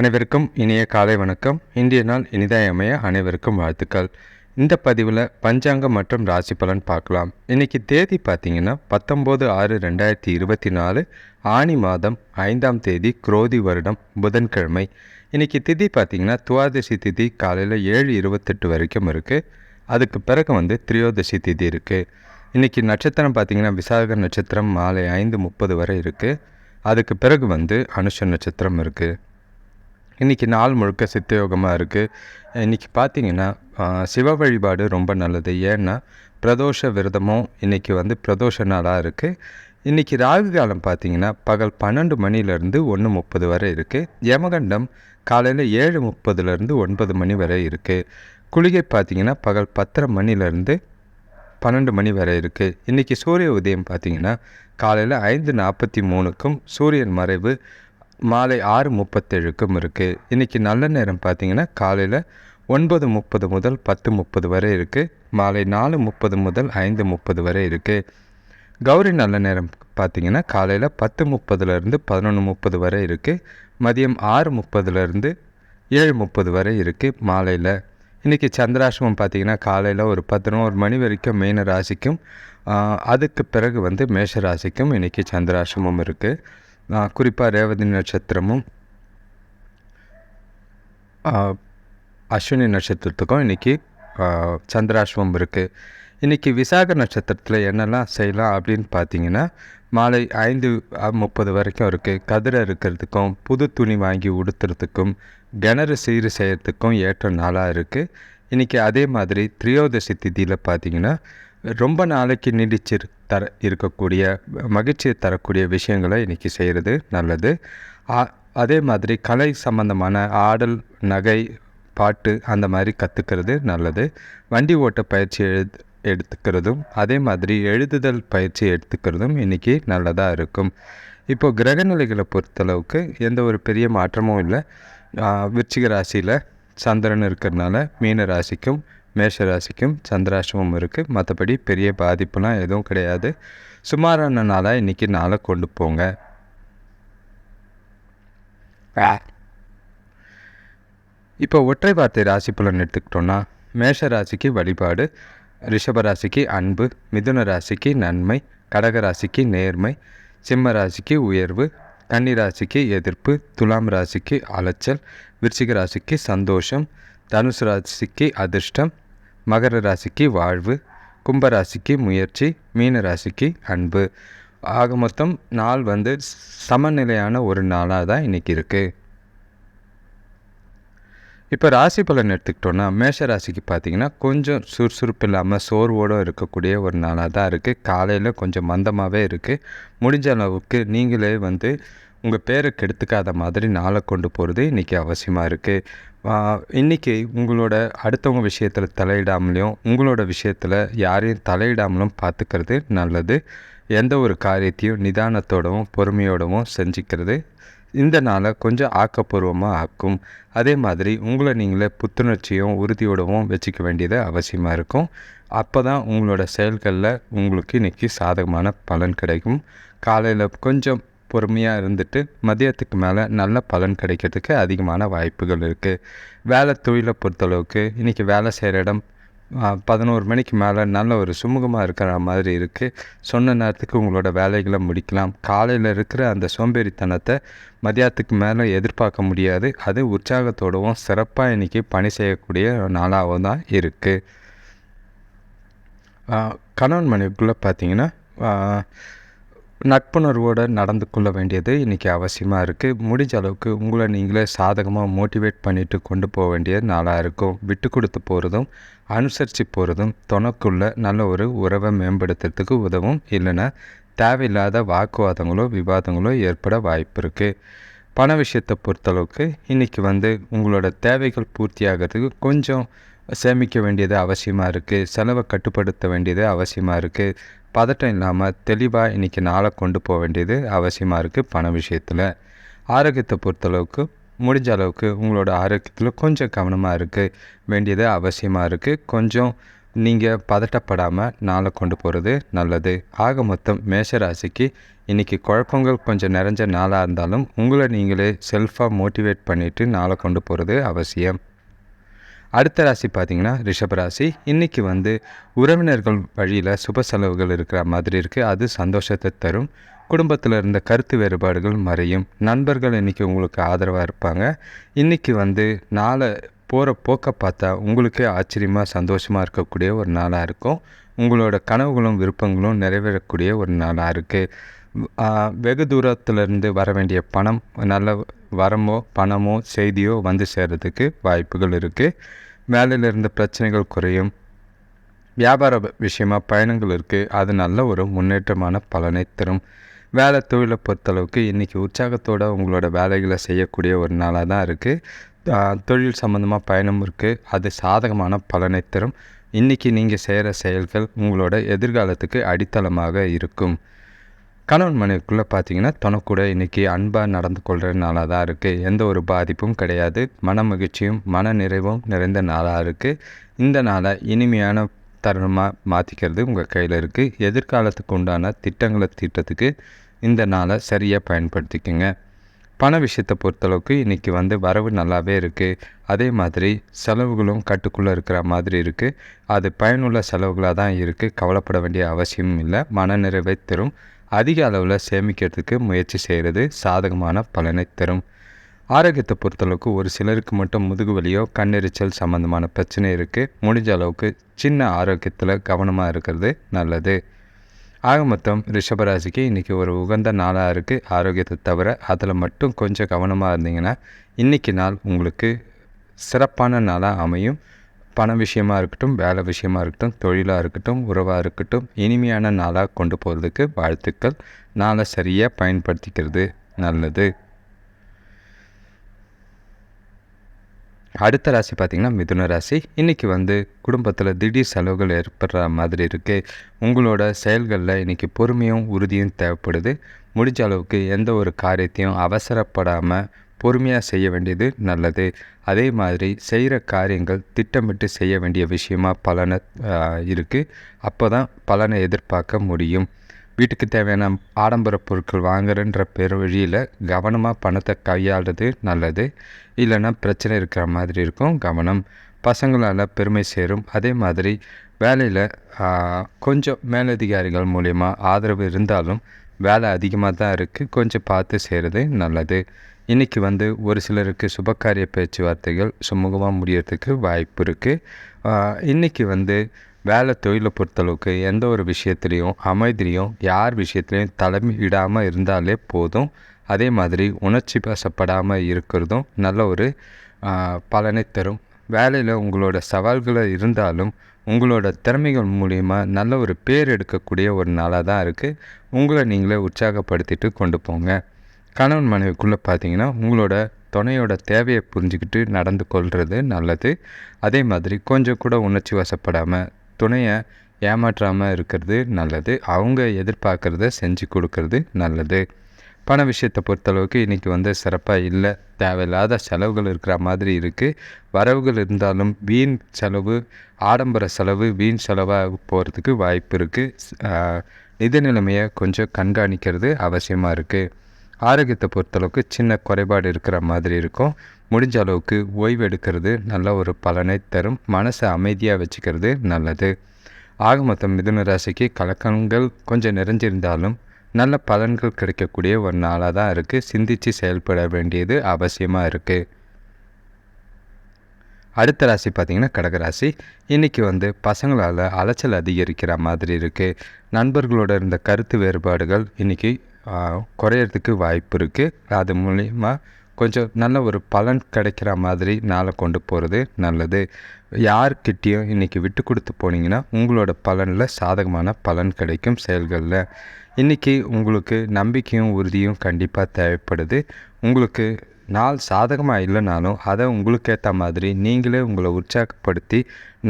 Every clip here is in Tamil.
அனைவருக்கும் இனிய காலை வணக்கம். இந்திய நாள் இனிதாய் அமைய அனைவருக்கும் வாழ்த்துக்கள். இந்த பதிவில் பஞ்சாங்கம் மற்றும் ராசி பலன் பார்க்கலாம். இன்னைக்கு தேதி பார்த்தீங்கன்னா பத்தொம்போது ஆறு ரெண்டாயிரத்தி இருபத்தி நாலு. ஆனி மாதம் ஐந்தாம் தேதி குரோதி வருடம் புதன்கிழமை. இன்னைக்கு திதி பார்த்தீங்கன்னா துவாதசி திதி காலையில் ஏழு இருபத்தெட்டு வரைக்கும் இருக்குது அதுக்கு பிறகு வந்து திரியோதசி திதி இருக்குது இன்றைக்கி நட்சத்திரம் பார்த்திங்கன்னா விசாக நட்சத்திரம் மாலை ஐந்து முப்பது வரை இருக்குது அதுக்கு பிறகு வந்து அனுஷ நட்சத்திரம் இருக்குது இன்றைக்கி நாள் முழுக்க சித்தயோகமாக இருக்குது இன்றைக்கி பார்த்தீங்கன்னா சிவ வழிபாடு ரொம்ப நல்லது. ஏன்னா பிரதோஷ விரதமும் இன்றைக்கி வந்து பிரதோஷ நாளாக இருக்குது இன்றைக்கி ராகு காலம் பார்த்தீங்கன்னா பகல் பன்னெண்டு மணிலேருந்து ஒன்று முப்பது வரை இருக்குது யமகண்டம் காலையில் ஏழு முப்பதுலேருந்து ஒன்பது மணி வரை இருக்குது குளிகை பார்த்திங்கன்னா பகல் பத்தரை மணிலேருந்து பன்னெண்டு மணி வரை இருக்குது இன்றைக்கி சூரிய உதயம் பார்த்திங்கன்னா காலையில் ஐந்து நாற்பத்தி மூணுக்கும் சூரியன் மறைவு மாலை ஆறு முப்பத்தேழுக்கும் இருக்குது இன்றைக்கி நல்ல நேரம் பார்த்தீங்கன்னா காலையில் ஒன்பது முப்பது முதல் பத்து முப்பது வரை இருக்குது மாலை நாலு முப்பது முதல் ஐந்து முப்பது வரை இருக்குது கௌரி நல்ல நேரம் பார்த்தீங்கன்னா காலையில் பத்து முப்பதுலேருந்து பதினொன்று முப்பது வரை இருக்குது மதியம் ஆறு முப்பதுலேருந்து ஏழு முப்பது வரை இருக்குது மாலையில். இன்றைக்கி சந்திராசிரமம் பார்த்தீங்கன்னா காலையில் ஒரு பதினோரு மணி வரைக்கும் மீன ராசிக்கும் அதுக்கு பிறகு வந்து மேஷ ராசிக்கும் இன்றைக்கி சந்திராசிரமம் இருக்குது குறிப்பாக ரேவதி நட்சத்திரமும் அஸ்வினி நட்சத்திரத்துக்கும் இன்றைக்கி சந்திராஸ்வம் இருக்குது இன்றைக்கி விசாக நட்சத்திரத்தில் என்னெல்லாம் செய்யலாம் அப்படின்னு பார்த்தீங்கன்னா மாலை ஐந்து முப்பது வரைக்கும் இருக்குது கதிரை இருக்கிறதுக்கும் புது துணி வாங்கி உடுத்துறதுக்கும் கிணறு சீர் செய்கிறதுக்கும் ஏற்ற நாளாக இருக்குது இன்றைக்கி அதே மாதிரி திரியோதசி திதியில் பார்த்தீங்கன்னா ரொம்ப நாளைக்கு நீடிச்சிரு தர இருக்கக்கூடிய மகிழ்ச்சியை தரக்கூடிய விஷயங்களை இன்றைக்கி செய்கிறது நல்லது. ஆ- அதே மாதிரி கலை சம்பந்தமான ஆடல் நகை பாட்டு அந்த மாதிரி கற்றுக்கிறது நல்லது. வண்டி ஓட்ட பயிற்சி எழுது எடுத்துக்கிறதும் அதே மாதிரி எழுதுதல் பயிற்சி எடுத்துக்கிறதும் இன்றைக்கி நல்லதாக இருக்கும். இப்போது கிரகநிலைகளை பொறுத்தளவுக்கு எந்த ஒரு பெரிய மாற்றமும் இல்லை. விருச்சிக ராசியில் சந்திரன் இருக்கிறதுனால மீன ராசிக்கும் மேஷ ராசிக்கும் சந்திராசிரமம் இருக்குது மற்றபடி பெரிய பாதிப்புலாம் எதுவும் கிடையாது. சுமாரான நாளாக இன்றைக்கி நாளை கொண்டு போங்க. இப்போ ஒற்றை வார்த்தை ராசி பலன் எடுத்துக்கிட்டோன்னா மேஷ ராசிக்கு வழிபாடு ரிஷப ராசிக்கு அன்பு மிதுன ராசிக்கு நன்மை கடக ராசிக்கு நேர்மை சிம்ம ராசிக்கு உயர்வு கன்னி ராசிக்கு எதிர்ப்பு துலாம் ராசிக்கு அலைச்சல் விருச்சிக ராசிக்கு சந்தோஷம் தனுசு ராசிக்கு அதிர்ஷ்டம் மகர ராசிக்கு வாழ்வு கும்பராசிக்கு முயற்சி மீன ராசிக்கு அன்பு. ஆக மொத்தம் நாள் வந்து சமநிலையான ஒரு நாளாக தான் இன்றைக்கி இருக்குது இப்போ ராசி பலன் எடுத்துக்கிட்டோன்னா மேஷ ராசிக்கு பார்த்தீங்கன்னா கொஞ்சம் சுறுசுறுப்பு இல்லாமல் சோர்வோடு இருக்கக்கூடிய ஒரு நாளாக தான் இருக்குது காலையில் கொஞ்சம் மந்தமாகவே இருக்குது முடிஞ்ச அளவுக்கு நீங்களே வந்து உங்கள் பேரை கெடுத்துக்காத மாதிரி நாளை கொண்டு போகிறது இன்றைக்கி அவசியமாக இருக்குது இன்றைக்கி உங்களோட அடுத்தவங்க விஷயத்தில் தலையிடாமலையும் உங்களோட விஷயத்தில் யாரையும் தலையிடாமலும் பார்த்துக்கிறது நல்லது. எந்த ஒரு காரியத்தையும் நிதானத்தோடவும் பொறுமையோடவும் செஞ்சுக்கிறது இந்த நாளை கொஞ்சம் ஆக்கப்பூர்வமாக ஆக்கும். அதே மாதிரி உங்களை நீங்களே புத்துணர்ச்சியும் உறுதியோடவும் வச்சுக்க வேண்டியது அவசியமாக இருக்கும். அப்போ தான் உங்களோட செயல்களில் உங்களுக்கு இன்றைக்கி சாதகமான பலன் கிடைக்கும். காலையில் கொஞ்சம் பொறுமையாக இருந்துட்டு மதியத்துக்கு மேலே நல்ல பலன் கிடைக்கிறதுக்கு அதிகமான வாய்ப்புகள் இருக்குது வேலை தொழிலை பொறுத்தளவுக்கு இன்றைக்கி வேலை செய்கிற இடம் பதினோரு மணிக்கு மேலே நல்ல ஒரு சுமூகமாக இருக்கிற மாதிரி இருக்குது சொன்ன நேரத்துக்கு உங்களோட வேலைகளை முடிக்கலாம். காலையில் இருக்கிற அந்த சோம்பேறித்தனத்தை மதியத்துக்கு மேலே எதிர்பார்க்க முடியாது. அது உற்சாகத்தோடவும் சிறப்பாக இன்றைக்கி பணி செய்யக்கூடிய நாளாகவும் தான் இருக்குது கணவன் மனைவிக்குள்ளே பார்த்தீங்கன்னா நட்புணர்வோடு நடந்து கொள்ள வேண்டியது இன்றைக்கி அவசியமாக இருக்குது முடிஞ்ச அளவுக்கு உங்களை நீங்களே சாதகமாக மோட்டிவேட் பண்ணிவிட்டு கொண்டு போக வேண்டிய நாளாக இருக்கும். விட்டு கொடுத்து போகிறதும் அனுசரித்து போகிறதும் துணைக்குள்ள நல்ல ஒரு உறவை மேம்படுத்துறதுக்கு உதவும். இல்லைன்னா தேவையில்லாத வாக்குவாதங்களோ விவாதங்களோ ஏற்பட வாய்ப்பு இருக்குது பண விஷயத்தை பொறுத்தளவுக்கு இன்றைக்கி வந்து உங்களோட தேவைகள் பூர்த்தியாகிறதுக்கு கொஞ்சம் சேமிக்க வேண்டியது அவசியமாக இருக்குது செலவை கட்டுப்படுத்த வேண்டியது அவசியமாக இருக்குது பதட்டம் இல்லாமல் தெளிவாக இன்றைக்கி நாளை கொண்டு போக வேண்டியது அவசியமாக இருக்குது பண விஷயத்தில். ஆரோக்கியத்தை பொறுத்தளவுக்கு முடிஞ்ச அளவுக்கு உங்களோட ஆரோக்கியத்தில் கொஞ்சம் கவனமாக இருக்க வேண்டியது அவசியமாக இருக்குது கொஞ்சம் நீங்கள் பதட்டப்படாமல் நாளை கொண்டு போகிறது நல்லது. ஆக மொத்தம் மேஷராசிக்கு இன்றைக்கி குழப்பங்கள் கொஞ்சம் நிறைஞ்ச நாளாக இருந்தாலும் உங்களை நீங்களே செல்ஃபாக மோட்டிவேட் பண்ணிவிட்டு நாளை கொண்டு போகிறது அவசியம். அடுத்த ராசி பார்த்திங்கன்னா ரிஷபராசி இன்றைக்கி வந்து உறவினர்கள் வழியில் சுப செலவுகள் இருக்கிற மாதிரி இருக்குது அது சந்தோஷத்தை தரும். குடும்பத்தில் இருந்த கருத்து வேறுபாடுகள் மறையும். நண்பர்கள் இன்றைக்கி உங்களுக்கு ஆதரவாக இருப்பாங்க. இன்றைக்கி வந்து நாளை போகிற போக்கை பார்த்தா உங்களுக்கே ஆச்சரியமாக சந்தோஷமாக இருக்கக்கூடிய ஒரு நாளாக இருக்கும். உங்களோட கனவுகளும் விருப்பங்களும் நிறைவேறக்கூடிய ஒரு நாளாக இருக்குது வெகு தூரத்துலேருந்து வர வேண்டிய பணம் நல்ல வரமோ பணமோ செய்தியோ வந்து சேர்கிறதுக்கு வாய்ப்புகள் இருக்குது வேலையில் இருந்த பிரச்சனைகள் குறையும். வியாபார விஷயமாக பயணங்கள் இருக்குது அது நல்ல ஒரு முன்னேற்றமான பலனை தரும். வேலை தொழிலை பொறுத்தளவுக்கு இன்றைக்கி உற்சாகத்தோடு உங்களோட வேலைகளை செய்யக்கூடிய ஒரு நாளாக தான் இருக்குது தொழில் சம்மந்தமாக பயணம் இருக்குது அது சாதகமான பலனை தரும். இன்றைக்கி நீங்கள் செய்கிற செயல்கள் உங்களோட எதிர்காலத்துக்கு அடித்தளமாக இருக்கும். கணவன் மனைவிக்குள்ளே பார்த்தீங்கன்னா தனக்கூட இன்றைக்கி அன்பாக நடந்து கொள்கிற நாளாக தான் இருக்குது எந்த ஒரு பாதிப்பும் கிடையாது. மன மகிழ்ச்சியும் மன நிறைவும் நிறைந்த நாளாக இருக்குது இந்த நாளை இனிமையான தருணமாக மாற்றிக்கிறது உங்கள் கையில் இருக்குது எதிர்காலத்துக்கு உண்டான திட்டங்களை தீட்டத்துக்கு இந்த நாளை சரியாக பயன்படுத்திக்கோங்க. பண விஷயத்தை பொறுத்தளவுக்கு இன்றைக்கி வந்து வரவு நல்லாவே இருக்குது அதே மாதிரி செலவுகளும் கட்டுக்குள்ளே இருக்கிற மாதிரி இருக்குது அது பயனுள்ள செலவுகளாக தான் இருக்குது கவலைப்பட வேண்டிய அவசியமும் இல்லை. மனநிறைவை தரும். அதிக அளவில் சேமிக்கிறதுக்கு முயற்சி செய்கிறது சாதகமான பலனை தரும். ஆரோக்கியத்தை பொறுத்தளவுக்கு ஒரு சிலருக்கு மட்டும் முதுகு வலியோ கண்ணெரிச்சல் சம்மந்தமான பிரச்சனை இருக்குது முடிஞ்ச அளவுக்கு சின்ன ஆரோக்கியத்தில் கவனமாக இருக்கிறது நல்லது. ஆக மொத்தம் ரிஷபராசிக்கு இன்றைக்கி ஒரு உகந்த நாளாக இருக்குது ஆரோக்கியத்தை தவிர அதில் மட்டும் கொஞ்சம் கவனமாக இருந்தீங்கன்னா இன்றைக்கி நாள் உங்களுக்கு சிறப்பான நாளாக அமையும். பண விஷயமாக இருக்கட்டும் வேலை விஷயமாக இருக்கட்டும் தொழிலாக இருக்கட்டும் உறவாக இருக்கட்டும் இனிமையான நாளாக கொண்டு போகிறதுக்கு வாழ்த்துக்கள். நாளை சரியாக பயன்படுத்திக்கிறது நல்லது. அடுத்த ராசி பார்த்திங்கன்னா மிதுன ராசி. இன்றைக்கி வந்து குடும்பத்தில் திடீர் செலவுகள் ஏற்படுற மாதிரி இருக்குது உங்களோட செயல்களில் இன்றைக்கி பொறுமையும் உறுதியும் தேவைப்படுது. முடிஞ்ச அளவுக்கு எந்த ஒரு காரியத்தையும் அவசரப்படாமல் பொறுமையாக செய்ய வேண்டியது நல்லது. அதே மாதிரி செய்கிற காரியங்கள் திட்டமிட்டு செய்ய வேண்டிய விஷயமாக பலனை இருக்குது அப்போ தான் பலனை எதிர்பார்க்க முடியும். வீட்டுக்கு தேவையான ஆடம்பர பொருட்கள் வாங்குறன்ற பெரு வழியில் கவனமாக பணத்தை கையாளுறது நல்லது. இல்லைன்னா பிரச்சனை இருக்கிற மாதிரி இருக்கும் கவனம். பசங்களால் பெருமை சேரும். அதே மாதிரி வேலையில் கொஞ்சம் மேலதிகாரிகள் மூலயமா ஆதரவு இருந்தாலும் வேலை அதிகமாக தான் இருக்குது கொஞ்சம் பார்த்து செய்கிறது நல்லது. இன்றைக்கி வந்து ஒரு சிலருக்கு சுபகாரிய பேச்சுவார்த்தைகள் சுமூகமாக முடியறதுக்கு வாய்ப்பு இருக்குது இன்றைக்கி வந்து வேலை தொழிலை பொறுத்தளவுக்கு எந்த ஒரு விஷயத்துலேயும் அமைதியும் யார் விஷயத்துலையும் தலைமையிடாமல் இருந்தாலே போதும். அதே மாதிரி உணர்ச்சி பேசப்படாமல் இருக்கிறதும் நல்ல ஒரு பலனை தரும். வேலையில் உங்களோட சவால்களை இருந்தாலும் உங்களோட திறமைகள் மூலிமா நல்ல ஒரு பேர் எடுக்கக்கூடிய ஒரு நாளாக தான் இருக்குது உங்களை நீங்களே உற்சாகப்படுத்திட்டு கொண்டு போங்க. கணவன் மனைவிக்குள்ளே பார்த்தீங்கன்னா உங்களோட துணையோட தேவையை புரிஞ்சுக்கிட்டு நடந்து கொள்வது நல்லது. அதே மாதிரி கொஞ்சம் கூட உணர்ச்சி வசப்படாமல் துணையை ஏமாற்றாமல் இருக்கிறது நல்லது. அவங்க எதிர்பார்க்குறத செஞ்சு கொடுக்கறது நல்லது. பண விஷயத்தை பொறுத்தளவுக்கு இன்றைக்கி வந்து சிறப்பாக இல்லை. தேவையில்லாத செலவுகள் இருக்கிற மாதிரி இருக்குது வரவுகள் இருந்தாலும் வீண் செலவு ஆடம்பர செலவு வீண் செலவாக போகிறதுக்கு வாய்ப்பு இருக்குது நிதி நிலைமையை கொஞ்சம் கண்காணிக்கிறது அவசியமாக இருக்குது ஆரோக்கியத்தை பொறுத்தளவுக்கு சின்ன குறைபாடு இருக்கிற மாதிரி இருக்கும். முடிஞ்ச அளவுக்கு ஓய்வு எடுக்கிறது நல்ல ஒரு பலனை தரும். மனசை அமைதியாக வச்சுக்கிறது நல்லது. ஆக மொத்தம் மிதுன ராசிக்கு கலக்கங்கள் கொஞ்சம் நிறைஞ்சிருந்தாலும் நல்ல பலன்கள் கிடைக்கக்கூடிய ஒரு நாளாக தான் இருக்குது சிந்தித்து செயல்பட வேண்டியது அவசியமாக இருக்குது அடுத்த ராசி பார்த்திங்கன்னா கடகராசி இன்றைக்கி வந்து பசங்களால் அலைச்சல் அதிகரிக்கிற மாதிரி இருக்குது நண்பர்களோட இருந்த கருத்து வேறுபாடுகள் இன்றைக்கி குறையிறதுக்கு வாய்ப்பு இருக்குது அது மூலிமா கொஞ்சம் நல்ல ஒரு பலன் கிடைக்கிற மாதிரி நாளை கொண்டு போகிறது நல்லது. யார்கிட்டேயும் இன்றைக்கி விட்டு கொடுத்து போனீங்கன்னா உங்களோட பலனில் சாதகமான பலன் கிடைக்கும் செயல்களில். இன்றைக்கி உங்களுக்கு நம்பிக்கையும் உறுதியும் கண்டிப்பாக தேவைப்படுது. உங்களுக்கு நாள் சாதகமாக இல்லைனாலும் அதை உங்களுக்கு ஏற்ற மாதிரி நீங்களே உங்களை உற்சாகப்படுத்தி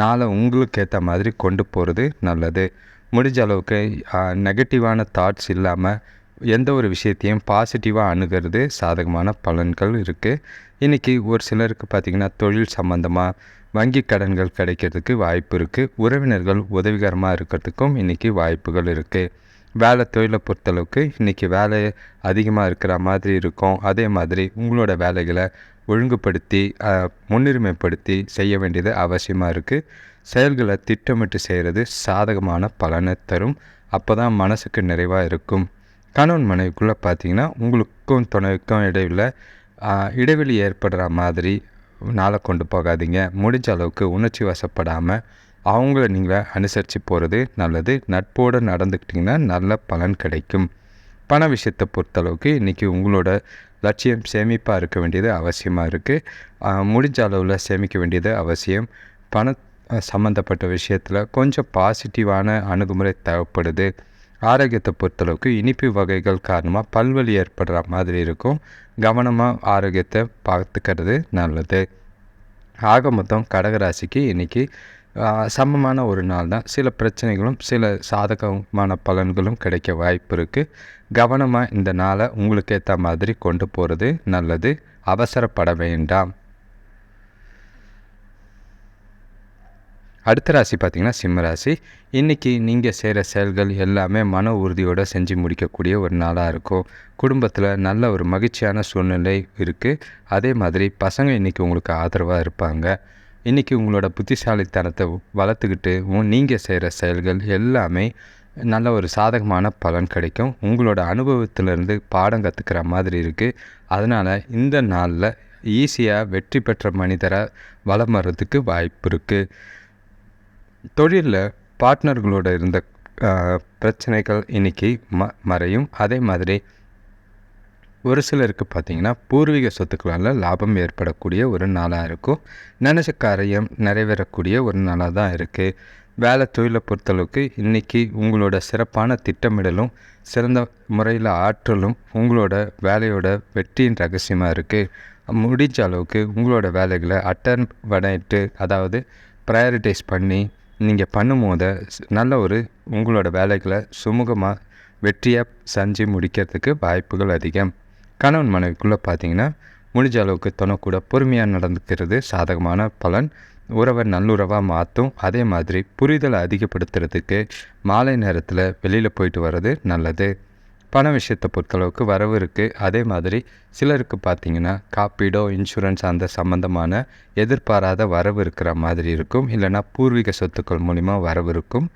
நாளை உங்களுக்கு ஏற்ற மாதிரி கொண்டு போகிறது நல்லது. முடிஞ்ச அளவுக்கு நெகட்டிவான தாட்ஸ் இல்லாமல் எந்த ஒரு விஷயத்தையும் பாசிட்டிவாக அணுகிறது சாதகமான பலன்கள் இருக்குது இன்றைக்கி ஒரு சிலருக்கு பார்த்திங்கன்னா தொழில் சம்மந்தமாக வங்கி கடன்கள் கிடைக்கிறதுக்கு வாய்ப்பு இருக்குது உறவினர்கள் உதவிகரமாக இருக்கிறதுக்கும் இன்றைக்கி வாய்ப்புகள் இருக்குது வேலை தொழிலை பொறுத்தளவுக்கு இன்றைக்கி வேலை அதிகமாக இருக்கிற மாதிரி இருக்கும். அதே மாதிரி உங்களோட வேலைகளை ஒழுங்குபடுத்தி முன்னுரிமைப்படுத்தி செய்ய வேண்டியது அவசியமாக இருக்குது செயல்களை திட்டமிட்டு செய்கிறது சாதகமான பலனை தரும். அப்போ தான் மனசுக்கு நிறைவாக இருக்கும். கணவன் மனைவிக்குள்ளே பார்த்தீங்கன்னா உங்களுக்கும் துணைக்கும் இடையில் இடைவெளி ஏற்படுற மாதிரி நாளை கொண்டு போகாதீங்க. முடிஞ்ச அளவுக்கு உணர்ச்சி வசப்படாமல் அவங்கள நீங்களே அனுசரித்து போகிறது நல்லது. நட்போடு நடந்துக்கிட்டிங்கன்னா நல்ல பலன் கிடைக்கும். பண விஷயத்தை பொறுத்தளவுக்கு இன்றைக்கி உங்களோட லட்சியம் சேமிப்பாக இருக்க வேண்டியது அவசியமாக இருக்குது முடிஞ்ச அளவில் சேமிக்க வேண்டியது அவசியம். பண சம்மந்தப்பட்ட விஷயத்தில் கொஞ்சம் பாசிட்டிவான அணுகுமுறை தேவைப்படுது. ஆரோக்கியத்தை பொறுத்தளவுக்கு இனிப்பு வகைகள் காரணமாக பல்வலி ஏற்படுற மாதிரி இருக்கும். கவனமாக ஆரோக்கியத்தை பார்த்துக்கிறது நல்லது. ஆக மொத்தம் கடகராசிக்கு இன்றைக்கி சமமான ஒரு நாள் தான். சில பிரச்சனைகளும் சில சாதகமான பலன்களும் கிடைக்க வாய்ப்பு இருக்குது கவனமாக இந்த நாளை உங்களுக்கு ஏற்ற மாதிரி கொண்டு போகிறது நல்லது. அவசரப்பட வேண்டாம். அடுத்த ராசி பார்த்திங்கன்னா சிம்ம ராசி. இன்றைக்கி நீங்கள் செய்கிற செயல்கள் எல்லாமே மன உறுதியோடு செஞ்சு முடிக்கக்கூடிய ஒரு நாளாக இருக்கும். குடும்பத்தில் நல்ல ஒரு மகிழ்ச்சியான சூழ்நிலை இருக்குது அதே மாதிரி பசங்க இன்றைக்கி உங்களுக்கு ஆதரவாக இருப்பாங்க. இன்றைக்கி உங்களோட புத்திசாலித்தனத்தை வளர்த்துக்கிட்டு நீங்கள் செய்கிற செயல்கள் எல்லாமே நல்ல ஒரு சாதகமான பலன் கிடைக்கும். உங்களோட அனுபவத்திலேருந்து பாடம் கற்றுக்கிற மாதிரி இருக்குது அதனால் இந்த நாளில் ஈஸியாக வெற்றி பெற்ற மனிதரை வளம் வர்றதுக்கு வாய்ப்பு இருக்குது தொழிலில் பார்ட்னர்களோட இருந்த பிரச்சனைகள் இன்றைக்கி ம மறையும். அதே மாதிரி ஒரு சிலருக்கு பார்த்திங்கன்னா பூர்வீக சொத்துக்களால் லாபம் ஏற்படக்கூடிய ஒரு நாளாக இருக்கும். நினச்ச காரியம் நிறைவேறக்கூடிய ஒரு நாளாக தான் இருக்குது வேலை தொழிலை பொறுத்தளவுக்கு இன்றைக்கி உங்களோட சிறப்பான திட்டமிடலும் சிறந்த முறையில் ஆற்றலும் உங்களோட வேலையோட வெற்றியின் ரகசியமாக இருக்குது முடிஞ்ச அளவுக்கு உங்களோட வேலைகளை அட்டன் பண்ணிட்டு அதாவது ப்ரையாரிட்டைஸ் பண்ணி நீங்கள் பண்ணும்போது நல்ல ஒரு உங்களோட வேலைகளை சுமூகமாக வெற்றியாக செஞ்சு முடிக்கிறதுக்கு வாய்ப்புகள் அதிகம். கணவன் மனைவிக்குள்ளே பார்த்தீங்கன்னா முடிஞ்ச அளவுக்கு துணக்கூட பொறுமையாக நடந்துக்கிறது சாதகமான பலன். உறவை நல்லுறவாக மாற்றும் அதே மாதிரி புரிதலை அதிகப்படுத்துறதுக்கு மாலை நேரத்தில் வெளியில் போயிட்டு வர்றது நல்லது. பண விஷயத்தை பொறுத்தளவுக்கு வரவு இருக்குது அதே மாதிரி சிலருக்கு பார்த்திங்கன்னா காப்பீடோ இன்சூரன்ஸ் அந்த சம்மந்தமான எதிர்பாராத வரவு இருக்கிற மாதிரி இருக்கும். இல்லைனா பூர்வீக சொத்துக்கள் மூலிமா வரவு இருக்கும்.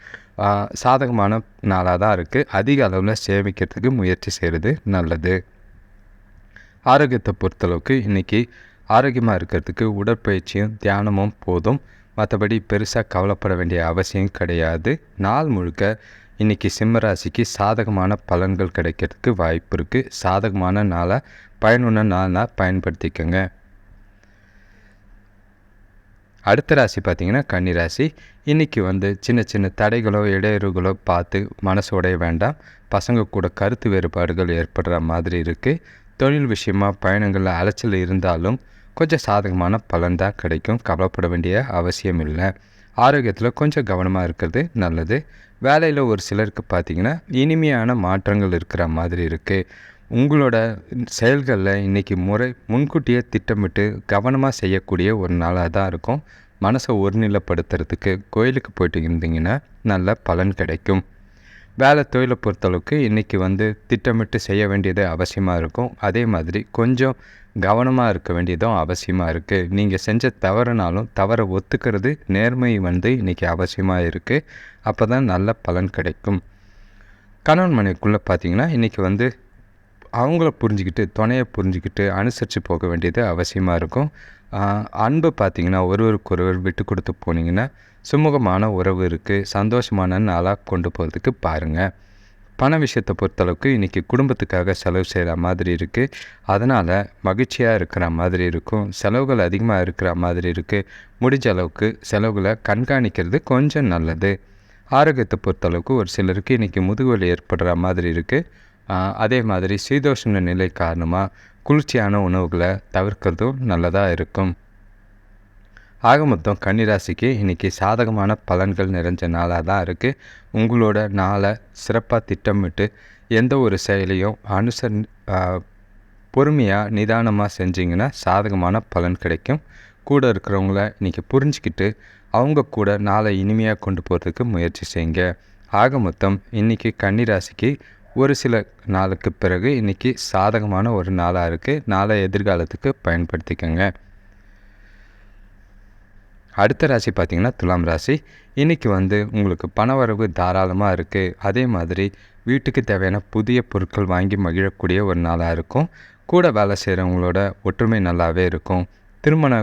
சாதகமான நாளாக தான் இருக்குது அதிக அளவில் சேமிக்கிறதுக்கு முயற்சி செய்கிறது நல்லது. ஆரோக்கியத்தை பொறுத்தளவுக்கு இன்றைக்கி ஆரோக்கியமாக இருக்கிறதுக்கு உடற்பயிற்சியும் தியானமும் போதும். மற்றபடி பெருசாக கவலைப்பட வேண்டிய அவசியம் கிடையாது. நாள் முழுக்க இன்றைக்கி சிம்மராசிக்கு சாதகமான பலன்கள் கிடைக்கிறதுக்கு வாய்ப்பு இருக்குது சாதகமான நாளாக பயனுள்ள நாளாக பயன்படுத்திக்கோங்க. அடுத்த ராசி பார்த்திங்கன்னா கன்னிராசி. இன்றைக்கி வந்து சின்ன சின்ன தடைகளோ இடையூறுகளோ பார்த்து மனசு உடைய வேண்டாம். பசங்க கூட கருத்து வேறுபாடுகள் ஏற்படுற மாதிரி இருக்குது தொழில் விஷயமாக பயணங்களில் அலைச்சல் இருந்தாலும் கொஞ்சம் சாதகமான பலன் தான் கிடைக்கும். கவலைப்பட வேண்டிய அவசியம் இல்லை. ஆரோக்கியத்தில் கொஞ்சம் கவனமாக இருக்கிறது நல்லது. வேலையில் ஒரு சிலருக்கு பார்த்திங்கன்னா இனிமையான மாற்றங்கள் இருக்கிற மாதிரி இருக்குது உங்களோட செயல்களில் இன்றைக்கி முறை முன்கூட்டியே திட்டமிட்டு கவனமாக செய்யக்கூடிய ஒரு நாளாக தான் இருக்கும். மனசை ஒருநிலைப்படுத்துறதுக்கு கோயிலுக்கு போயிட்டு இருந்தீங்கன்னா நல்ல பலன் கிடைக்கும். வேலை தொழிலை பொறுத்தளவுக்கு இன்றைக்கி வந்து திட்டமிட்டு செய்ய வேண்டியது அவசியமாக இருக்கும். அதே மாதிரி கொஞ்சம் கவனமாக இருக்க வேண்டியதும் அவசியமாக இருக்குது நீங்கள் செஞ்ச தவறுனாலும் தவறை ஒத்துக்கிறது நேர்மை வந்து இன்றைக்கி அவசியமாக இருக்குது அப்போ தான் நல்ல பலன் கிடைக்கும். கணவன் மனைவிக்குள்ளே பார்த்தீங்கன்னா இன்றைக்கி வந்து அவங்கள புரிஞ்சுக்கிட்டு துணையை புரிஞ்சுக்கிட்டு அனுசரித்து போக வேண்டியது அவசியமாக இருக்கும். அன்பு பார்த்திங்கன்னா ஒருவருக்கு ஒருவர் விட்டு கொடுத்து போனீங்கன்னா சுமூகமான உறவு இருக்குது சந்தோஷமான நாளாக கொண்டு போகிறதுக்கு பாருங்கள் பண விஷயத்தை பொறுத்தளவுக்கு இன்றைக்கி குடும்பத்துக்காக செலவு செய்கிற மாதிரி இருக்குது அதனால் மகிழ்ச்சியாக இருக்கிற மாதிரி இருக்கும். செலவுகள் அதிகமாக இருக்கிற மாதிரி இருக்குது முடிஞ்ச அளவுக்கு செலவுகளை கண்காணிக்கிறது கொஞ்சம் நல்லது. ஆரோக்கியத்தை பொறுத்தளவுக்கு ஒரு சிலருக்கு இன்றைக்கி முதுகுவலி ஏற்படுற மாதிரி இருக்குது அதே மாதிரி சீதோஷ்ண நிலை காரணமாக குளிர்ச்சியான உணவுகளை தவிர்க்கிறதும் நல்லதாக இருக்கும். ஆக மொத்தம் கன்னிராசிக்கு இன்றைக்கி சாதகமான பலன்கள் நிறைஞ்ச நாளாக தான் இருக்குது உங்களோட நாளை சிறப்பாக திட்டமிட்டு எந்த ஒரு செயலையும் அனுசரி பொறுமையாக நிதானமாக செஞ்சிங்கன்னா சாதகமான பலன் கிடைக்கும். கூட இருக்கிறவங்கள இன்றைக்கி புரிஞ்சுக்கிட்டு அவங்க கூட நாளை இனிமையாக கொண்டு போகிறதுக்கு முயற்சி செய்யுங்க. ஆக மொத்தம் இன்றைக்கி கன்னிராசிக்கு ஒரு சில நாளுக்கு பிறகு இன்றைக்கி சாதகமான ஒரு நாளாக இருக்குது நாளை எதிர்காலத்துக்கு பயன்படுத்திக்கோங்க. அடுத்த ராசி பார்த்திங்கன்னா துலாம் ராசி. இன்றைக்கி வந்து உங்களுக்கு பணவரவு தாராளமாக இருக்குது அதே மாதிரி வீட்டுக்கு தேவையான புதிய பொருட்கள் வாங்கி மகிழக்கூடிய ஒரு நாளாக இருக்கும். கூட வேலை செய்கிறவங்களோட ஒற்றுமை நல்லாவே இருக்கும். திருமண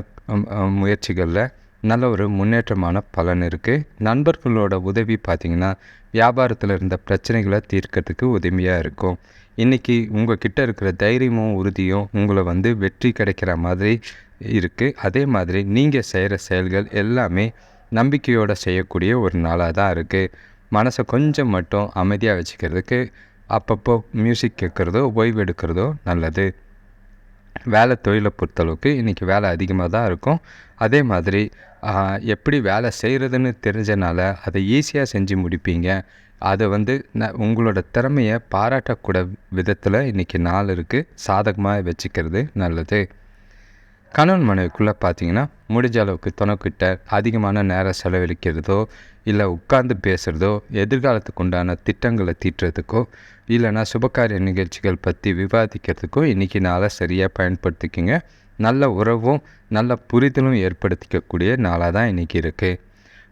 முயற்சிகளில் நல்ல ஒரு முன்னேற்றமான பலன் இருக்குது நண்பர்களோட உதவி பார்த்திங்கன்னா வியாபாரத்தில் இருந்த பிரச்சனைகளை தீர்க்கறதுக்கு உதவியாக இருக்கும். இன்றைக்கி உங்கள்கிட்ட இருக்கிற தைரியமும் உறுதியும் உங்களை வந்து வெற்றி கிடைக்கிற மாதிரி இருக்குது அதே மாதிரி நீங்கள் செய்கிற செயல்கள் எல்லாமே நம்பிக்கையோடு செய்யக்கூடிய ஒரு நாளாக தான் இருக்குது மனசை கொஞ்சம் மட்டும் அமைதியாக வச்சுக்கிறதுக்கு அப்பப்போ மியூசிக் கேட்குறதோ ஓய்வு எடுக்கிறதோ நல்லது. வேலை தொழிலை பொறுத்தளவுக்கு இன்றைக்கி வேலை அதிகமாக தான் இருக்கும். அதே மாதிரி எப்படி வேலை செய்கிறதுன்னு தெரிஞ்சனால அதை ஈஸியாக செஞ்சு முடிப்பீங்க. அதை வந்து ந உங்களோட திறமையை பாராட்டக்கூட விதத்தில் இன்றைக்கி நாள் இருக்குது சாதகமாக வச்சுக்கிறது நல்லது. கணவன் மனைவிக்குள்ளே பார்த்தீங்கன்னா முடிஞ்ச அளவுக்கு துணைக்கிட்ட அதிகமான நேரம் செலவழிக்கிறதோ இல்லை உட்கார்ந்து பேசுகிறதோ எதிர்காலத்துக்கு உண்டான திட்டங்களை தீட்டுறதுக்கோ இல்லைனா சுபகாரிய நிகழ்ச்சிகள் பற்றி விவாதிக்கிறதுக்கோ இன்றைக்கி நாளை சரியாக பயன்படுத்திக்கிங்க. நல்ல உறவும் நல்ல புரிதலும் ஏற்படுத்திக்கக்கூடிய நாளாக தான் இன்றைக்கி இருக்குது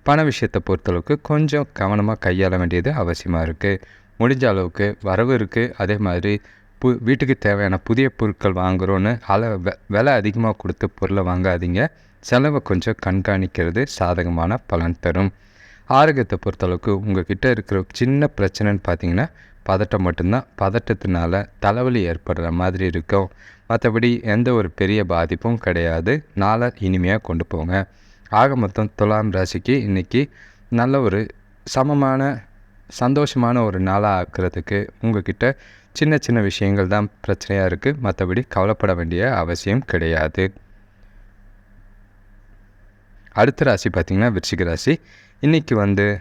பண விஷயத்தை பொறுத்தளவுக்கு கொஞ்சம் கவனமாக கையாள வேண்டியது அவசியமாக இருக்குது முடிஞ்ச அளவுக்கு வரவு இருக்குது அதே மாதிரி பு வீட்டுக்கு தேவையான புதிய பொருட்கள் வாங்குகிறோன்னு அளவு விலை அதிகமாக கொடுத்து பொருளை வாங்காதீங்க. செலவை கொஞ்சம் கண்காணிக்கிறது சாதகமான பலன் தரும். ஆரோக்கியத்தை பொறுத்தளவுக்கு உங்கள் கிட்டே இருக்கிற சின்ன பிரச்சனைன்னு பார்த்தீங்கன்னா பதட்டம் மட்டும்தான். பதட்டத்தினால தலைவலி ஏற்படுற மாதிரி இருக்கும். மற்றபடி எந்த ஒரு பெரிய பாதிப்பும் கிடையாது. நாளை இனிமையாக கொண்டு போங்க. ஆக மொத்தம் துலாம் ராசிக்கு இன்றைக்கி நல்ல ஒரு சமமான சந்தோஷமான ஒரு நாளாக ஆக்கிறதுக்கு உங்கள்கிட்ட சின்ன சின்ன விஷயங்கள் தான் பிரச்சனையாக இருக்குது மற்றபடி கவலைப்பட வேண்டிய அவசியம் கிடையாது. அடுத்த ராசி பார்த்திங்கன்னா விருச்சிக ராசி. இன்றைக்கி வந்து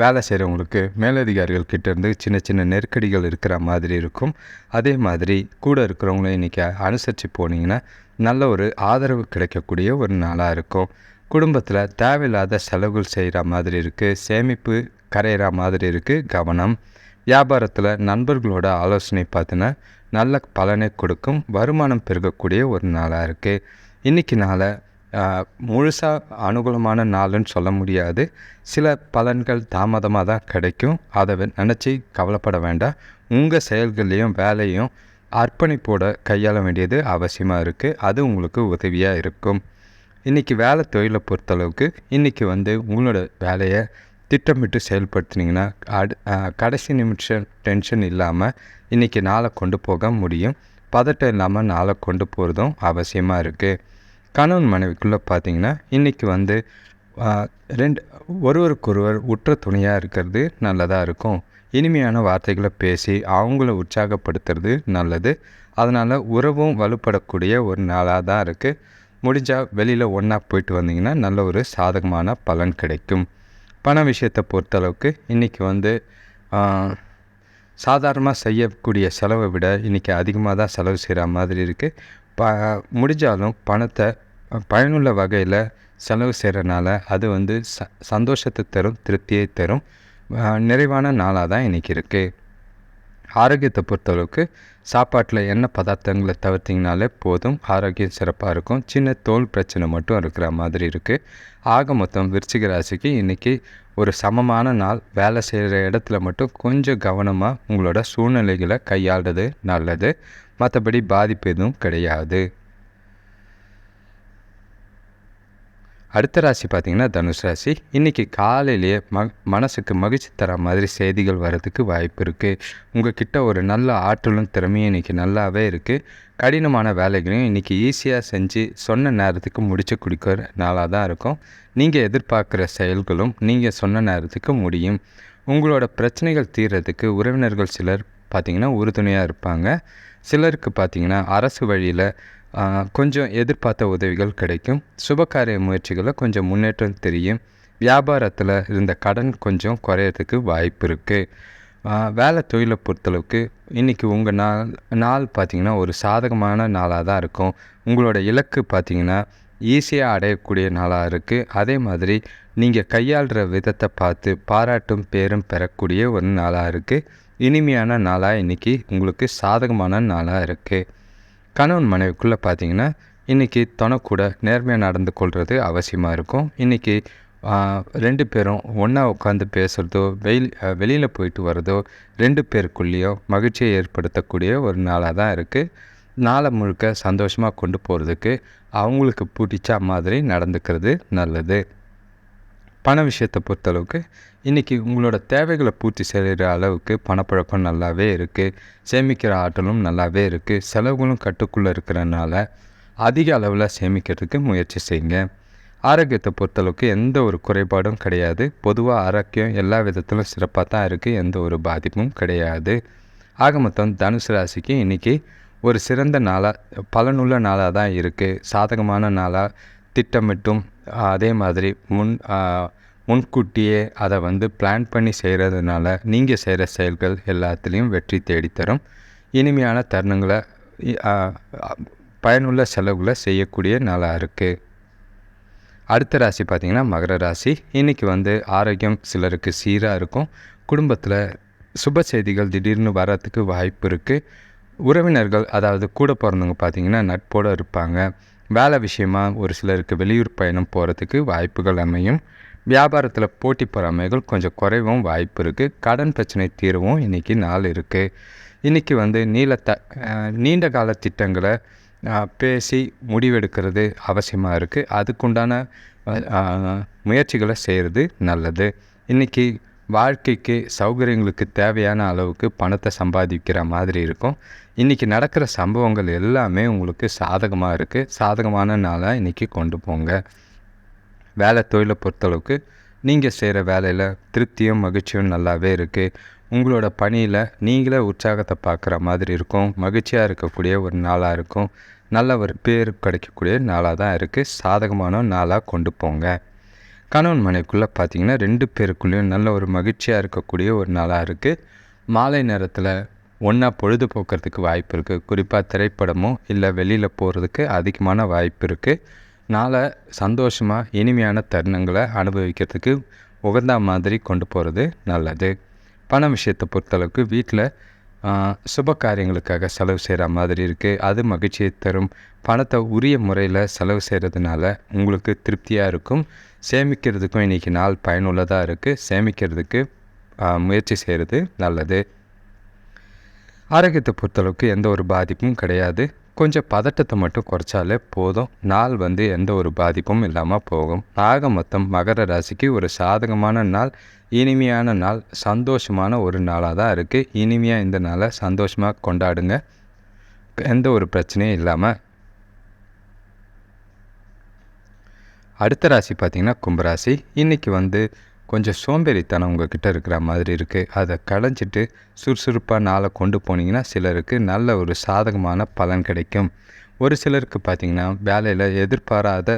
வேலை செய்கிறவங்களுக்கு மேலதிகாரிகள் கிட்டேருந்து சின்ன சின்ன நெருக்கடிகள் இருக்கிற மாதிரி இருக்கும். அதே மாதிரி கூட இருக்கிறவங்களும் இன்றைக்கி அனுசரித்து போனீங்கன்னா நல்ல ஒரு ஆதரவு கிடைக்கக்கூடிய ஒரு நாளாக இருக்கும். குடும்பத்தில் தேவையில்லாத செலவுகள் செய்கிற மாதிரி இருக்குது சேமிப்பு கரையிற மாதிரி இருக்குது கவனம். வியாபாரத்தில் நண்பர்களோட ஆலோசனை பார்த்தினா நல்ல பலனை கொடுக்கும். வருமானம் பெருகக்கூடிய ஒரு நாளாக இருக்குது இன்றைக்கி நாளை முழுசாக அனுகூலமான நாளுன்னு சொல்ல முடியாது. சில பலன்கள் தாமதமாக தான் கிடைக்கும். அதை நினச்சி கவலைப்பட வேண்டாம். உங்கள் செயல்கள்லேயும் வேலையும் அர்ப்பணிப்போட கையாள வேண்டியது அவசியமாக இருக்குது அது உங்களுக்கு உதவியாக இருக்கும். இன்றைக்கி வேலை தொழிலை பொறுத்தளவுக்கு இன்றைக்கி வந்து உங்களோட வேலையை திட்டமிட்டு செயல்படுத்தினீங்கன்னா அடு கடைசி நிமிஷம் டென்ஷன் இல்லாமல் இன்றைக்கி நாளை கொண்டு போக முடியும். பதட்டம் இல்லாமல் நாளை கொண்டு போகிறதும் அவசியமாக இருக்குது கணவன் மனைவிக்குள்ளே பார்த்தீங்கன்னா இன்றைக்கி வந்து ரெண்டு ஒருவருக்கொருவர் உற்ற துணையாக இருக்கிறது நல்லதாக இருக்கும். இனிமையான வார்த்தைகளை பேசி அவங்கள உற்சாகப்படுத்துறது நல்லது. அதனால் உறவும் வலுப்படக்கூடிய ஒரு நாளாக தான் இருக்குது முடிஞ்சால் வெளியில் ஒன்றா போயிட்டு வந்தீங்கன்னா நல்ல ஒரு சாதகமான பலன் கிடைக்கும். பண விஷயத்தை பொறுத்தளவுக்கு இன்றைக்கி வந்து சாதாரணமாக செய்யக்கூடிய செலவை விட இன்றைக்கி அதிகமாக தான் செலவு செய்கிற மாதிரி இருக்குது ப முடிஞ்சாலும் பணத்தை பயனுள்ள வகையில் செலவு செய்கிறனால அது வந்து ச சந்தோஷத்தை தரும் திருப்தியை தரும். நிறைவான நாளாக தான் இன்றைக்கி இருக்குது ஆரோக்கியத்தை பொறுத்தளவுக்கு சாப்பாட்டில் என்ன பதார்த்தங்களை தவிர்த்திங்கனாலே போதும் ஆரோக்கியம் சிறப்பாக இருக்கும். சின்ன தோல் பிரச்சனை மட்டும் இருக்கிற மாதிரி இருக்குது ஆக மொத்தம் விருச்சிக ராசிக்கு இன்றைக்கி ஒரு சமமான நாள். வேலை செய்கிற இடத்துல மட்டும் கொஞ்சம் கவனமாக உங்களோட சூழ்நிலைகளை கையாளுறது நல்லது. மற்றபடி பாதிப்பு எதுவும் கிடையாது. அடுத்த ராசி பார்த்திங்கன்னா தனுஷ் ராசி. இன்றைக்கி காலையிலேயே ம மனசுக்கு மகிழ்ச்சி தர மாதிரி செய்திகள் வர்றதுக்கு வாய்ப்பு இருக்குது உங்கள் கிட்ட ஒரு நல்ல ஆற்றலும் திறமையும் இன்றைக்கி நல்லாவே இருக்குது கடினமான வேலைகளையும் இன்றைக்கி ஈஸியாக செஞ்சு சொன்ன நேரத்துக்கு முடிச்சு கொடுக்குற நாளாக தான் இருக்கும். நீங்கள் எதிர்பார்க்குற செயல்களும் நீங்கள் சொன்ன நேரத்துக்கு முடியும். உங்களோட பிரச்சனைகள் தீர்றதுக்கு உறவினர்கள் சிலர் பார்த்திங்கன்னா உறுதுணையாக இருப்பாங்க. சிலருக்கு பார்த்திங்கன்னா அரசு வழியில் கொஞ்சம் எதிர்பார்த்த உதவிகள் கிடைக்கும். சுபகாரிய முயற்சிகளில் கொஞ்சம் முன்னேற்றம் தெரியும். வியாபாரத்தில் இருந்த கடன் கொஞ்சம் குறையறதுக்கு வாய்ப்பு இருக்குது வேலை தொழிலை பொறுத்தளவுக்கு இன்றைக்கி உங்கள் நாள் நாள் பார்த்திங்கன்னா ஒரு சாதகமான நாளாக தான் இருக்கும். உங்களோட இலக்கு பார்த்திங்கன்னா ஈஸியாக அடையக்கூடிய நாளாக இருக்குது அதே மாதிரி நீங்கள் கையாளுற விதத்தை பார்த்து பாராட்டும் பேரும் பெறக்கூடிய ஒரு நாளாக இருக்குது இனிமையான நாளாக இன்றைக்கி உங்களுக்கு சாதகமான நாளாக இருக்குது கணவன் மனைவிக்குள்ளே பார்த்தீங்கன்னா இன்றைக்கி தனக்கூட நேர்மையாக நடந்து கொள்வது அவசியமாக இருக்கும். இன்றைக்கி ரெண்டு பேரும் ஒன்றா உட்காந்து பேசுகிறதோ வெயில் வெளியில் போயிட்டு வர்றதோ ரெண்டு பேருக்குள்ளேயோ மகிழ்ச்சியை ஏற்படுத்தக்கூடிய ஒரு நாளாக தான் இருக்குது நாளை முழுக்க சந்தோஷமாக கொண்டு போகிறதுக்கு அவங்களுக்கு பிடிச்ச மாதிரி நடந்துக்கிறது நல்லது. பண விஷயத்தை பொறுத்தளவுக்கு இன்றைக்கி உங்களோட தேவைகளை பூர்த்தி செய்கிற அளவுக்கு பணப்பழக்கம் நல்லாவே இருக்குது சேமிக்கிற ஆற்றலும் நல்லாவே இருக்குது செலவுகளும் கட்டுக்குள்ளே இருக்கிறனால அதிக அளவில் சேமிக்கிறதுக்கு முயற்சி செய்யுங்க. ஆரோக்கியத்தை பொறுத்தளவுக்கு எந்த ஒரு குறைபாடும் கிடையாது. பொதுவாக ஆரோக்கியம் எல்லா விதத்திலும் சிறப்பாக தான் இருக்குது எந்த ஒரு பாதிப்பும் கிடையாது. ஆக மொத்தம் தனுசு ராசிக்கு இன்றைக்கி ஒரு சிறந்த நாளாக பலனுள்ள நாளாக தான் இருக்குது சாதகமான நாளாக திட்டமிட்டும் அதே மாதிரி முன் முன்கூட்டியே அதை வந்து பிளான் பண்ணி செய்கிறதுனால நீங்கள் செய்கிற செயல்கள் எல்லாத்துலேயும் வெற்றி தேடித்தரும். இனிமையான தருணங்களை பயனுள்ள செலவுகளை செய்யக்கூடிய நாளாக இருக்குது அடுத்த ராசி பார்த்திங்கன்னா மகர ராசி. இன்றைக்கி வந்து ஆரோக்கியம் சிலருக்கு சீராக இருக்கும். குடும்பத்தில் சுப செய்திகள் திடீர்னு வர்றதுக்கு வாய்ப்பு இருக்குது உறவினர்கள் அதாவது கூட பிறந்தவங்க பார்த்திங்கன்னா நட்போடு இருப்பாங்க. வேலை விஷயமாக ஒரு சிலருக்கு வெளியூர் பயணம் போகிறதுக்கு வாய்ப்புகள் அமையும். வியாபாரத்தில் போட்டி பொறாமைகள் கொஞ்சம் குறைவும் வாய்ப்பு இருக்குது கடன் பிரச்சனை தீரவும் இன்றைக்கி நாள் இருக்குது இன்றைக்கி வந்து நீளத்த நீண்ட கால திட்டங்களை பேசி முடிவெடுக்கிறது அவசியமாக இருக்குது அதுக்குண்டான முயற்சிகளை செய்கிறது நல்லது. இன்றைக்கி வாழ்க்கைக்கு சௌகரியங்களுக்கு தேவையான அளவுக்கு பணத்தை சம்பாதிக்கிற மாதிரி இருக்கும். இன்றைக்கி நடக்கிற சம்பவங்கள் எல்லாமே உங்களுக்கு சாதகமாக இருக்குது சாதகமான நாளாக இன்றைக்கி கொண்டு போங்க. வேலை தொழிலை பொறுத்தளவுக்கு நீங்கள் செய்கிற வேலையில் திருப்தியும் மகிழ்ச்சியும் நல்லாவே இருக்குது உங்களோட பணியில் நீங்களே உற்சாகத்தை பார்க்குற மாதிரி இருக்கும். மகிழ்ச்சியாக இருக்கக்கூடிய ஒரு நாளாக இருக்கும். நல்ல ஒரு பேர் கிடைக்கக்கூடிய நாளாக தான் இருக்குது சாதகமான நாளாக கொண்டு போங்க. கணவன் மனைக்குள்ளே பார்த்தீங்கன்னா ரெண்டு பேருக்குள்ளேயும் நல்ல ஒரு மகிழ்ச்சியாக இருக்கக்கூடிய ஒரு நாளாக இருக்குது மாலை நேரத்தில் ஒன்றா பொழுதுபோக்குறதுக்கு வாய்ப்பு இருக்குது குறிப்பாக திரைப்படமோ இல்லை வெளியில் போகிறதுக்கு அதிகமான வாய்ப்பு இருக்குது நாளை சந்தோஷமாக இனிமையான தருணங்களை அனுபவிக்கிறதுக்கு உகந்த மாதிரி கொண்டு போகிறது நல்லது. பண விஷயத்தை பொறுத்தளவுக்கு வீட்டில் சுப காரியங்களுக்காக செலவு செய்கிற மாதிரி இருக்குது அது மகிழ்ச்சியை தரும். பணத்தை உரிய முறையில் செலவு செய்கிறதுனால உங்களுக்கு திருப்தியாக இருக்கும். சேமிக்கிறதுக்கும் இன்றைக்கி நாள் பயனுள்ளதாக இருக்குது சேமிக்கிறதுக்கு முயற்சி செய்கிறது நல்லது. ஆரோக்கியத்தை பொறுத்தளவுக்கு எந்த ஒரு பாதிப்பும் கிடையாது. கொஞ்சம் பதட்டத்தை மட்டும் குறைச்சாலே போதும். நாள் வந்து எந்த ஒரு பாதிப்பும் இல்லாமல் போகும். ஆக மொத்தம் மகர ராசிக்கு ஒரு சாதகமான நாள் இனிமையான நாள் சந்தோஷமான ஒரு நாளாக தான் இருக்குது இனிமையாக இந்த நாளை சந்தோஷமாக கொண்டாடுங்க. எந்த ஒரு பிரச்சனையும் இல்லாமல் அடுத்த ராசி பார்த்திங்கன்னா கும்பராசி. இன்றைக்கி வந்து கொஞ்சம் சோம்பேறித்தனம் உங்ககிட்ட இருக்கிற மாதிரி இருக்குது அதை களைஞ்சிட்டு சுறுசுறுப்பாக நாளை கொண்டு போனீங்கன்னா சிலருக்கு நல்ல ஒரு சாதகமான பலன் கிடைக்கும். ஒரு சிலருக்கு பார்த்திங்கன்னா வேலையில் எதிர்பாராத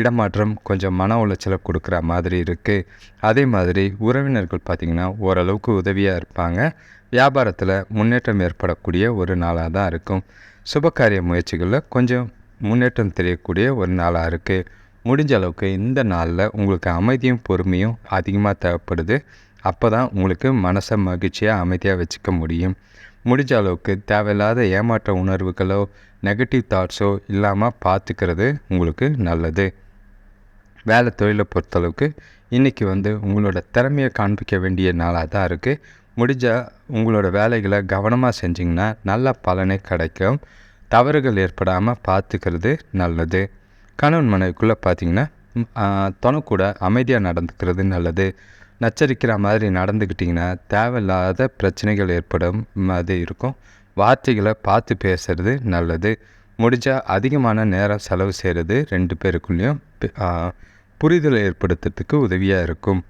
இடமாற்றம் கொஞ்சம் மன உளைச்சலை கொடுக்குற மாதிரி இருக்குது அதே மாதிரி உறவினர்கள் பார்த்திங்கன்னா ஓரளவுக்கு உதவியாக இருப்பாங்க. வியாபாரத்தில் முன்னேற்றம் ஏற்படக்கூடிய ஒரு நாளாக தான் இருக்கும். சுபகாரிய முயற்சிகளில் கொஞ்சம் முன்னேற்றம் தெரியக்கூடிய ஒரு நாளாக இருக்குது முடிஞ்ச அளவுக்கு இந்த நாளில் உங்களுக்கு அமைதியும் பொறுமையும் அதிகமாக தேவைப்படுது. அப்போ தான் உங்களுக்கு மனசை மகிழ்ச்சியாக அமைதியாக வச்சுக்க முடியும். முடிஞ்ச அளவுக்கு தேவையில்லாத ஏமாற்ற உணர்வுகளோ நெகட்டிவ் தாட்ஸோ இல்லாமல் பார்த்துக்கிறது உங்களுக்கு நல்லது. வேலை தொழிலை பொறுத்தளவுக்கு இன்றைக்கி வந்து உங்களோட திறமையை காண்பிக்க வேண்டிய நாளாக தான் இருக்குது முடிஞ்சால் உங்களோட வேலைகளை கவனமாக செஞ்சிங்கன்னா நல்ல பலனை கிடைக்கும். தவறுகள் ஏற்படாமல் பார்த்துக்கிறது நல்லது. கணவன் மனைவிக்குள்ளே பார்த்தீங்கன்னா தனக்கூட அமைதியாக நடந்துக்கிறது நல்லது. நச்சரிக்கிற மாதிரி நடந்துக்கிட்டிங்கன்னா தேவையில்லாத பிரச்சனைகள் ஏற்படும் மாதிரி இருக்கும். வார்த்தைகளை பார்த்து பேசுகிறது நல்லது. முடிஞ்சால் அதிகமான நேரம் செலவு செய்கிறது ரெண்டு பேருக்குள்ளேயும் புரிதலை ஏற்படுத்துறதுக்கு உதவியாக இருக்கும்.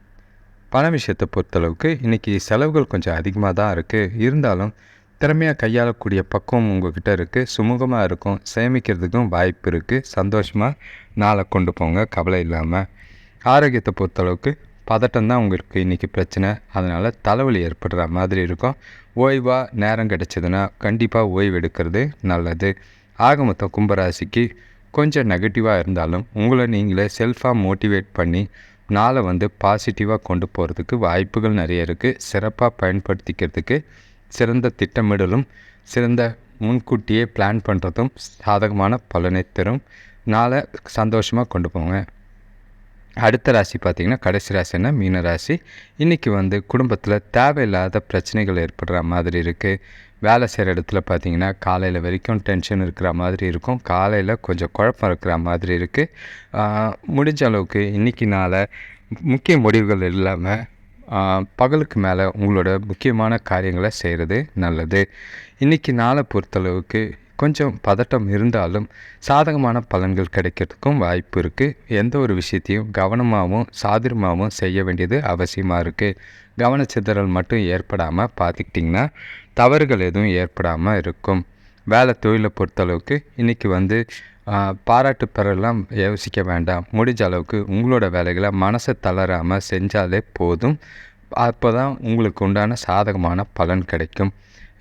பண விஷயத்தை பொறுத்தளவுக்கு இன்றைக்கி செலவுகள் கொஞ்சம் அதிகமாக தான் இருக்குது இருந்தாலும் திறமையாக கையாளக்கூடிய பக்குவம் உங்கள்கிட்ட இருக்குது சுமூகமாக இருக்கும். சேமிக்கிறதுக்கும் வாய்ப்பு இருக்குது சந்தோஷமாக நாளை கொண்டு போங்க. கவலை இல்லாமல் ஆரோக்கியத்தை பொறுத்தளவுக்கு பதட்டம் தான் உங்களுக்கு இன்றைக்கி பிரச்சனை. அதனால் தலைவலி ஏற்படுற மாதிரி இருக்கும். ஓய்வாக நேரம் கிடச்சிதுன்னா கண்டிப்பாக ஓய்வு எடுக்கிறது நல்லது. ஆக மொத்தம் கும்பராசிக்கு கொஞ்சம் நெகட்டிவாக இருந்தாலும் உங்களை நீங்களே செல்ஃபாக மோட்டிவேட் பண்ணி நாளை வந்து பாசிட்டிவாக கொண்டு போகிறதுக்கு வாய்ப்புகள் நிறைய இருக்குது சிறப்பாக பயன்படுத்திக்கிறதுக்கு சிறந்த திட்டமிடலும் சிறந்த முன்கூட்டியே பிளான் பண்ணுறதும் சாதகமான பலனை தரும். நாளை சந்தோஷமாக கொண்டு போங்க. அடுத்த ராசி பார்த்திங்கன்னா கடைசி ராசின்னா மீன ராசி. இன்றைக்கி வந்து குடும்பத்தில் தேவையில்லாத பிரச்சனைகள் ஏற்படுற மாதிரி இருக்குது வேலை செய்கிற இடத்துல பார்த்திங்கன்னா காலையில் வரைக்கும் டென்ஷன் இருக்கிற மாதிரி இருக்கும். காலையில் கொஞ்சம் குழப்பம் இருக்கிற மாதிரி இருக்குது முடிஞ்ச அளவுக்கு இன்றைக்கி நாளை முக்கிய முடிவுகள் இல்லாமல் பகலுக்கு மேலே உங்களோட முக்கியமான காரியங்களை செய்கிறது நல்லது. இன்றைக்கி நாளை பொறுத்தளவுக்கு கொஞ்சம் பதட்டம் இருந்தாலும் சாதகமான பலன்கள் கிடைக்கிறதுக்கும் வாய்ப்பு இருக்குது எந்த ஒரு விஷயத்தையும் கவனமாகவும் சாதிரமாகவும் செய்ய வேண்டியது அவசியமாக இருக்குது கவனச்சிதறல் மட்டும் ஏற்படாமல் பார்த்துக்கிட்டிங்கன்னா தவறுகள் எதுவும் ஏற்படாமல் இருக்கும். வேலை தொழிலை பொறுத்தளவுக்கு இன்றைக்கி வந்து பாராட்டு பெறலாம் யோசிக்க வேண்டாம். முடிஞ்ச அளவுக்கு உங்களோட வேலைகளை மனசை தளராமல் செஞ்சாலே போதும். அப்போ தான் உங்களுக்கு உண்டான சாதகமான பலன் கிடைக்கும்.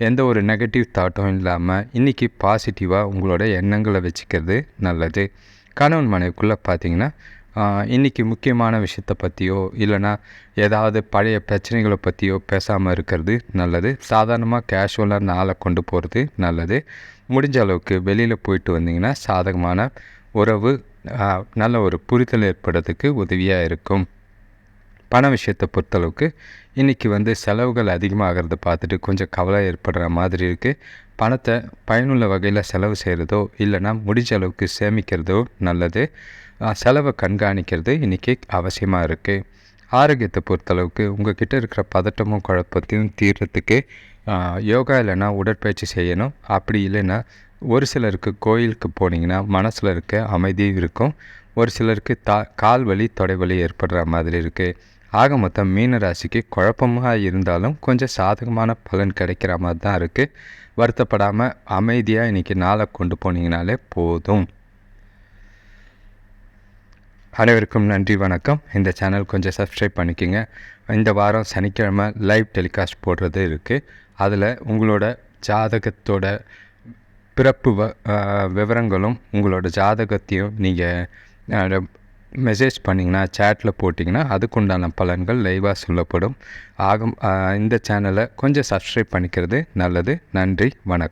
எந்த ஒரு நெகட்டிவ் தாட்டும் இல்லாமல் இன்றைக்கி பாசிட்டிவாக உங்களோட எண்ணங்களை வச்சுக்கிறது நல்லது. கணவன் மனைவிக்குள்ளே பார்த்தீங்கன்னா இன்றைக்கி முக்கியமான விஷயத்தை பற்றியோ இல்லைனா ஏதாவது பழைய பிரச்சனைகளை பற்றியோ பேசாமல் இருக்கிறது நல்லது. சாதாரணமாக கேஷுவலாக நாளை கொண்டு போகிறது நல்லது. முடிஞ்ச அளவுக்கு வெளியில் போயிட்டு வந்தீங்கன்னா சாதகமான உறவு நல்ல ஒரு புரிதல் ஏற்படுறதுக்கு உதவியாக இருக்கும். பண விஷயத்தை பொறுத்தளவுக்கு இன்றைக்கி வந்து செலவுகள் அதிகமாகிறத பார்த்துட்டு கொஞ்சம் கவலை ஏற்படுற மாதிரி இருக்குது பணத்தை பயனுள்ள வகையில் செலவு செய்கிறதோ இல்லைனா முடிஞ்ச அளவுக்கு சேமிக்கிறதோ நல்லது. செலவை கண்காணிக்கிறது இன்றைக்கி அவசியமாக இருக்குது ஆரோக்கியத்தை பொறுத்தளவுக்கு உங்கள் கிட்டே இருக்கிற பதட்டமும் குழப்பத்தையும் தீர்றதுக்கு யோகா இல்லைன்னா உடற்பயிற்சி செய்யணும். அப்படி இல்லைன்னா ஒரு சிலருக்கு கோயிலுக்கு போனீங்கன்னா மனசில் இருக்க அமைதியும் இருக்கும். ஒரு சிலருக்கு தா கால் வலி தொடைவலி ஏற்படுற மாதிரி இருக்குது ஆக மொத்தம் மீன ராசிக்கு குழப்பமாக இருந்தாலும் கொஞ்சம் சாதகமான பலன் கிடைக்கிற மாதிரி தான் இருக்குது வருத்தப்படாமல் அமைதியாக இன்றைக்கி நாளை கொண்டு போனீங்கனாலே போதும். அனைவருக்கும் நன்றி வணக்கம். இந்த சேனல் கொஞ்சம் சப்ஸ்கிரைப் பண்ணிக்கோங்க. இந்த வாரம் சனிக்கிழமை லைவ் டெலிகாஸ்ட் போடுறது இருக்குது அதில் உங்களோட ஜாதகத்தோட பிறப்பு வ விவரங்களும் உங்களோட ஜாதகத்தையும் நீங்கள் மெசேஜ் பண்ணிங்கன்னா சேட்டில் போட்டிங்கன்னா அதுக்குண்டான பலன்கள் லைவாக சொல்லப்படும். ஆகும் இந்த சேனலை கொஞ்சம் சப்ஸ்கிரைப் பண்ணிக்கிறது நல்லது. நன்றி வணக்கம்.